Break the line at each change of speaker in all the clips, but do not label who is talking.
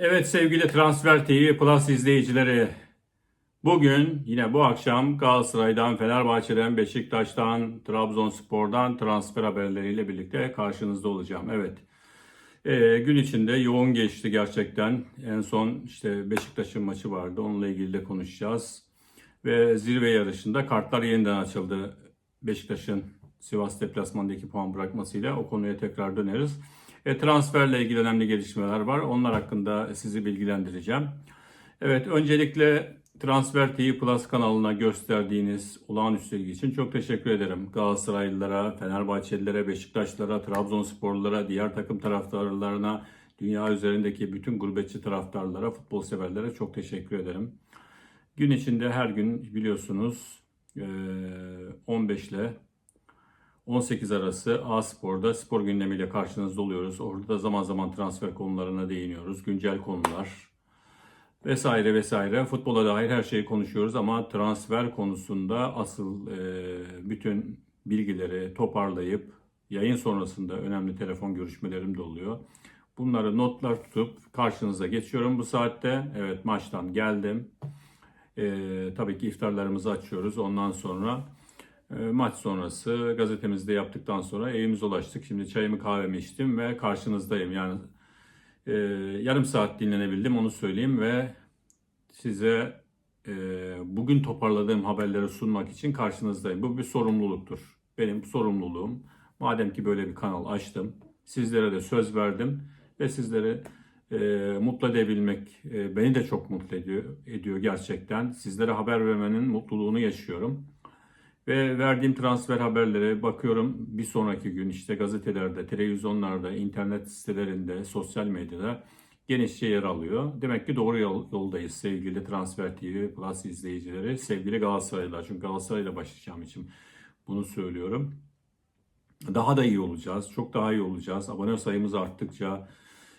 Evet sevgili Transfer TV Plus izleyicileri. Bugün yine bu akşam Galatasaray'dan, Fenerbahçe'den, Beşiktaş'tan, Trabzonspor'dan transfer haberleriyle birlikte karşınızda olacağım. Evet. Ee, gün içinde yoğun geçti gerçekten. En son işte Beşiktaş'ın maçı vardı. Onunla ilgili de konuşacağız. Ve zirve yarışında kartlar yeniden açıldı. Beşiktaş'ın Sivas deplasmandaki puan bırakmasıyla o konuya tekrar döneriz. E, transferle ilgili önemli gelişmeler var. Onlar hakkında sizi bilgilendireceğim. Evet, öncelikle Transfer TV Plus kanalına gösterdiğiniz olağanüstü ilgi için çok teşekkür ederim. Galatasaraylılara, Fenerbahçelilere, Beşiktaşlara, Trabzonsporlulara, diğer takım taraftarlarına, dünya üzerindeki bütün gurbetçi taraftarlara, futbol severlere çok teşekkür ederim. Gün içinde her gün biliyorsunuz e, 15 ile 18 arası A Spor'da spor gündemiyle karşınızda oluyoruz. Orada da zaman zaman transfer konularına değiniyoruz. Güncel konular vesaire vesaire. Futbola dair her şeyi konuşuyoruz ama transfer konusunda asıl e, bütün bilgileri toparlayıp yayın sonrasında önemli telefon görüşmelerim de oluyor. Bunları notlar tutup karşınıza geçiyorum bu saatte. Evet maçtan geldim. E, tabii ki iftarlarımızı açıyoruz. Ondan sonra maç sonrası gazetemizde yaptıktan sonra evimize ulaştık. Şimdi çayımı kahvemi içtim ve karşınızdayım. Yani e, yarım saat dinlenebildim onu söyleyeyim ve size e, bugün toparladığım haberleri sunmak için karşınızdayım. Bu bir sorumluluktur. Benim sorumluluğum. Madem ki böyle bir kanal açtım, sizlere de söz verdim ve sizleri e, mutlu edebilmek e, beni de çok mutlu ediyor, ediyor gerçekten. Sizlere haber vermenin mutluluğunu yaşıyorum. Ve verdiğim transfer haberlere bakıyorum bir sonraki gün işte gazetelerde, televizyonlarda, internet sitelerinde, sosyal medyada genişçe yer alıyor. Demek ki doğru yol, yoldayız sevgili Transfer TV Plus izleyicileri, sevgili Galatasaraylılar. Çünkü Galatasaray'la başlayacağım için bunu söylüyorum. Daha da iyi olacağız, çok daha iyi olacağız. Abone sayımız arttıkça,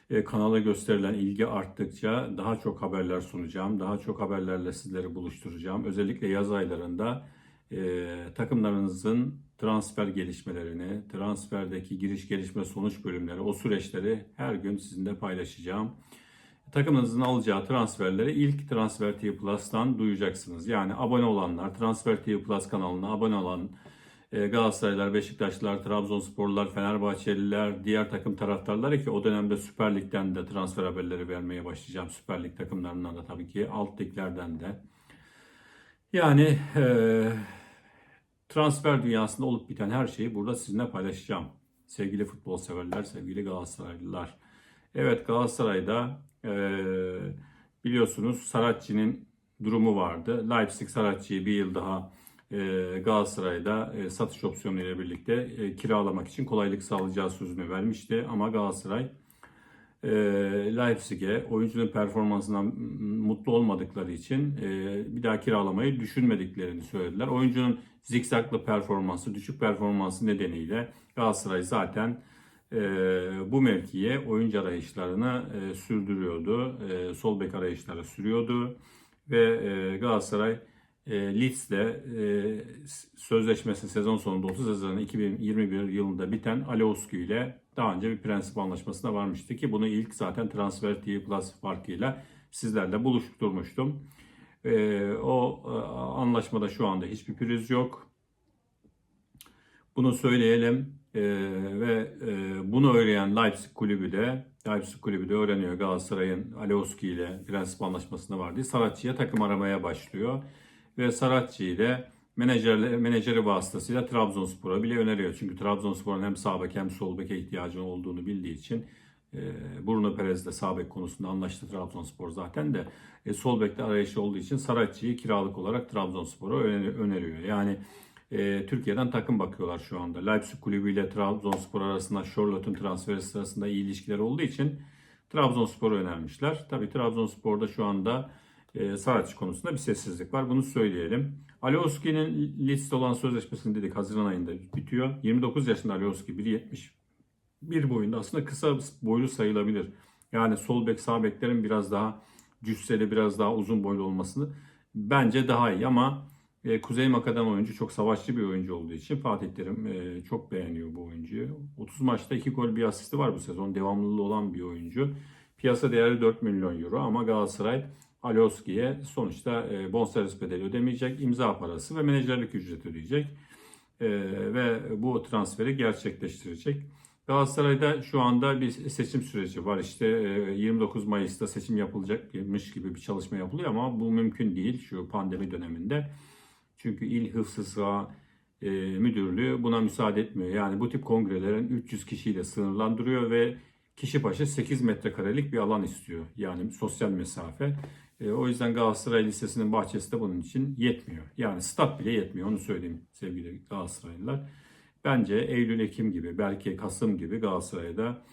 e, kanala gösterilen ilgi arttıkça daha çok haberler sunacağım. Daha çok haberlerle sizleri buluşturacağım. Özellikle yaz aylarında e, takımlarınızın transfer gelişmelerini, transferdeki giriş gelişme sonuç bölümleri, o süreçleri her gün sizinle paylaşacağım. Takımınızın alacağı transferleri ilk Transfer TV Plus'tan duyacaksınız. Yani abone olanlar, Transfer TV Plus kanalına abone olan e, Galatasaraylılar, Beşiktaşlılar, Trabzonsporlular, Fenerbahçeliler, diğer takım taraftarları ki o dönemde Süper Lig'den de transfer haberleri vermeye başlayacağım. Süper Lig takımlarından da tabii ki alt liglerden de. Yani e, transfer dünyasında olup biten her şeyi burada sizinle paylaşacağım. Sevgili futbol severler, sevgili Galatasaraylılar. Evet Galatasaray'da e, biliyorsunuz Saratçı'nın durumu vardı. Leipzig Saratçı'yı bir yıl daha e, Galatasaray'da e, satış opsiyonu ile birlikte e, kiralamak için kolaylık sağlayacağı sözünü vermişti. Ama Galatasaray e, Leipzig'e oyuncunun performansından mutlu olmadıkları için e, bir daha kiralamayı düşünmediklerini söylediler. Oyuncunun zikzaklı performansı, düşük performansı nedeniyle Galatasaray zaten e, bu mevkiye oyuncu arayışlarını e, sürdürüyordu. E, sol bek arayışları sürüyordu ve e, Galatasaray e, Leeds'le e, sözleşmesi sezon sonunda 30 Haziran 2021 yılında biten Alioski ile daha önce bir prensip anlaşmasına varmıştı ki bunu ilk zaten Transfer TV Plus farkıyla sizlerle buluşturmuştum. E, o e, anlaşmada şu anda hiçbir pürüz yok. Bunu söyleyelim e, ve e, bunu öğrenen Leipzig kulübü de Leipzig kulübü de öğreniyor Galatasaray'ın Alioski ile prensip anlaşmasında var diye Saratçı'ya takım aramaya başlıyor. Ve Saratçı ile menajerle, menajeri vasıtasıyla Trabzonspor'a bile öneriyor. Çünkü Trabzonspor'un hem sağ bek hem sol beke ihtiyacı olduğunu bildiği için e, Bruno Perez de sağ bek konusunda anlaştı Trabzonspor zaten de e, sol bekte arayışı olduğu için Saratçı'yı kiralık olarak Trabzonspor'a öneriyor. Yani e, Türkiye'den takım bakıyorlar şu anda. Leipzig kulübü ile Trabzonspor arasında Charlotte'un transferi sırasında iyi ilişkiler olduğu için Trabzonspor'u önermişler. Tabii Trabzonspor'da şu anda e, Saratçı konusunda bir sessizlik var. Bunu söyleyelim. Alioski'nin liste olan sözleşmesini dedik Haziran ayında bitiyor. 29 yaşında Alioski 1.71 boyunda aslında kısa boylu sayılabilir. Yani sol bek sağ beklerin biraz daha cüsseli biraz daha uzun boylu olmasını bence daha iyi ama e, Kuzey Makedon oyuncu çok savaşçı bir oyuncu olduğu için Fatih Terim e, çok beğeniyor bu oyuncuyu. 30 maçta 2 gol bir asisti var bu sezon. Devamlılığı olan bir oyuncu. Piyasa değeri 4 milyon euro ama Galatasaray Alioski'ye sonuçta e, bonservis bedeli ödemeyecek, imza parası ve menajerlik ücreti ödeyecek. E, ve bu transferi gerçekleştirecek. Galatasaray'da şu anda bir seçim süreci var. İşte e, 29 Mayıs'ta seçim yapılacakmış gibi bir çalışma yapılıyor ama bu mümkün değil şu pandemi döneminde. Çünkü İl Hıfzı e, Müdürlüğü buna müsaade etmiyor. Yani bu tip kongrelerin 300 kişiyle sınırlandırıyor ve kişi başı 8 metrekarelik bir alan istiyor. Yani sosyal mesafe. E, o yüzden Galatasaray Lisesi'nin bahçesi de bunun için yetmiyor. Yani stat bile yetmiyor onu söyleyeyim sevgili Galatasaraylılar. Bence Eylül-Ekim gibi belki Kasım gibi Galatasaray'da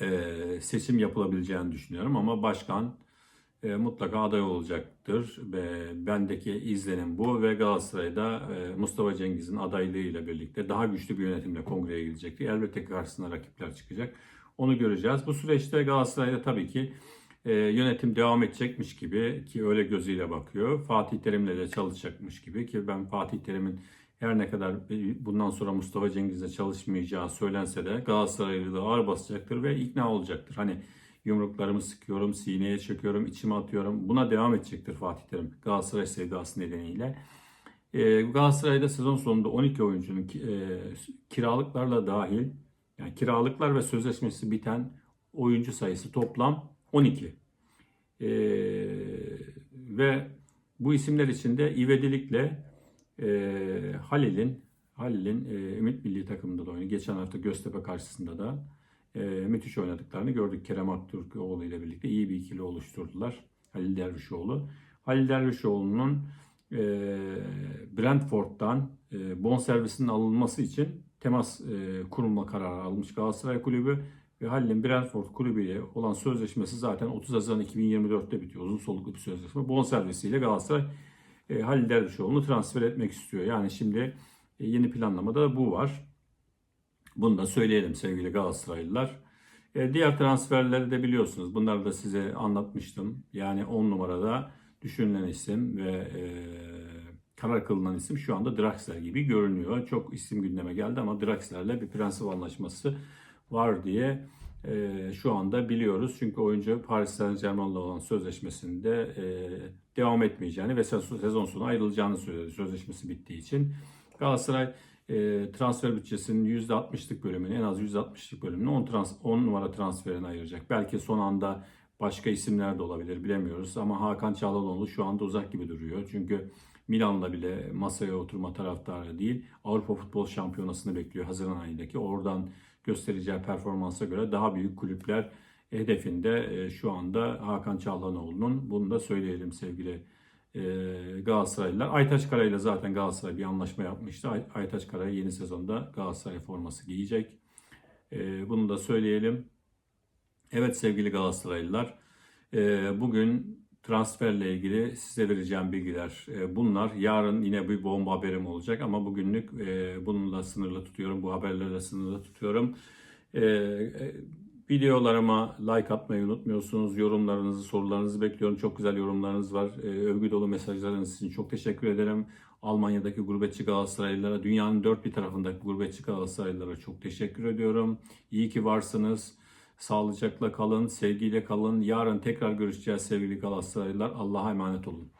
e, seçim yapılabileceğini düşünüyorum ama başkan e, mutlaka aday olacaktır ve bendeki izlenim bu ve Galatasaray'da e, Mustafa Cengiz'in adaylığıyla birlikte daha güçlü bir yönetimle kongreye gidecektir. Elbette karşısına rakipler çıkacak. Onu göreceğiz. Bu süreçte Galatasaray'da tabii ki e, yönetim devam edecekmiş gibi ki öyle gözüyle bakıyor. Fatih Terim'le de çalışacakmış gibi ki ben Fatih Terim'in her ne kadar bundan sonra Mustafa Cengiz'le çalışmayacağı söylense de Galatasaray'ı da ağır basacaktır ve ikna olacaktır. Hani yumruklarımı sıkıyorum, sineye çekiyorum, içime atıyorum. Buna devam edecektir Fatih Terim Galatasaray sevdası nedeniyle. Ee, Galatasaray'da sezon sonunda 12 oyuncunun e, kiralıklarla dahil yani kiralıklar ve sözleşmesi biten oyuncu sayısı toplam 12. Ee, ve bu isimler içinde ivedilikle e, Halil'in Halil'in e, Ümit Milli takımında da oynuyor. Geçen hafta Göztepe karşısında da e, müthiş oynadıklarını gördük. Kerem Aktürkoğlu ile birlikte iyi bir ikili oluşturdular. Halil Dervişoğlu. Halil Dervişoğlu'nun e, Brentford'dan e, bonservisinin alınması için temas e, kurulma kararı almış Galatasaray Kulübü ve Halil'in Brentford kulübüyle olan sözleşmesi zaten 30 Haziran 2024'te bitiyor. Uzun soluklu bir sözleşme. Bonservisiyle Galatasaray e, Halil Dervişoğlu'nu transfer etmek istiyor. Yani şimdi e, yeni planlamada da bu var. Bunu da söyleyelim sevgili Galatasaraylılar. E, diğer transferleri de biliyorsunuz. Bunları da size anlatmıştım. Yani 10 numarada düşünülen isim ve e, karar kılınan isim şu anda Draxler gibi görünüyor. Çok isim gündeme geldi ama Draxler'le bir prensip anlaşması var diye e, şu anda biliyoruz. Çünkü oyuncu Paris Saint Germain'la olan sözleşmesinde e, devam etmeyeceğini ve sezon sonu ayrılacağını söyledi sözleşmesi bittiği için. Galatasaray e, transfer bütçesinin %60'lık bölümünü en az %60'lık bölümünü 10, trans, 10 numara transferine ayıracak. Belki son anda başka isimler de olabilir bilemiyoruz ama Hakan Çalhanoğlu şu anda uzak gibi duruyor. Çünkü Milan'la bile masaya oturma taraftarı değil. Avrupa Futbol Şampiyonası'nı bekliyor Haziran ayındaki. Oradan göstereceği performansa göre daha büyük kulüpler hedefinde e, şu anda Hakan Çalhanoğlu'nun. Bunu da söyleyelim sevgili e, Galatasaraylılar. Aytaç Kara ile zaten Galatasaray bir anlaşma yapmıştı. Ay- Aytaç Kara yeni sezonda Galatasaray forması giyecek. E, Bunu da söyleyelim. Evet sevgili Galatasaraylılar, e, bugün transferle ilgili size vereceğim bilgiler e, bunlar. Yarın yine bir bomba haberim olacak ama bugünlük e, bununla sınırlı tutuyorum, bu haberlerle sınırlı tutuyorum. Videolarıma like atmayı unutmuyorsunuz. Yorumlarınızı, sorularınızı bekliyorum. Çok güzel yorumlarınız var. Övgü dolu mesajlarınız için çok teşekkür ederim. Almanya'daki gurbetçi Galatasaraylılara, dünyanın dört bir tarafındaki gurbetçi Galatasaraylılara çok teşekkür ediyorum. İyi ki varsınız. Sağlıcakla kalın, sevgiyle kalın. Yarın tekrar görüşeceğiz sevgili Galatasaraylılar. Allah'a emanet olun.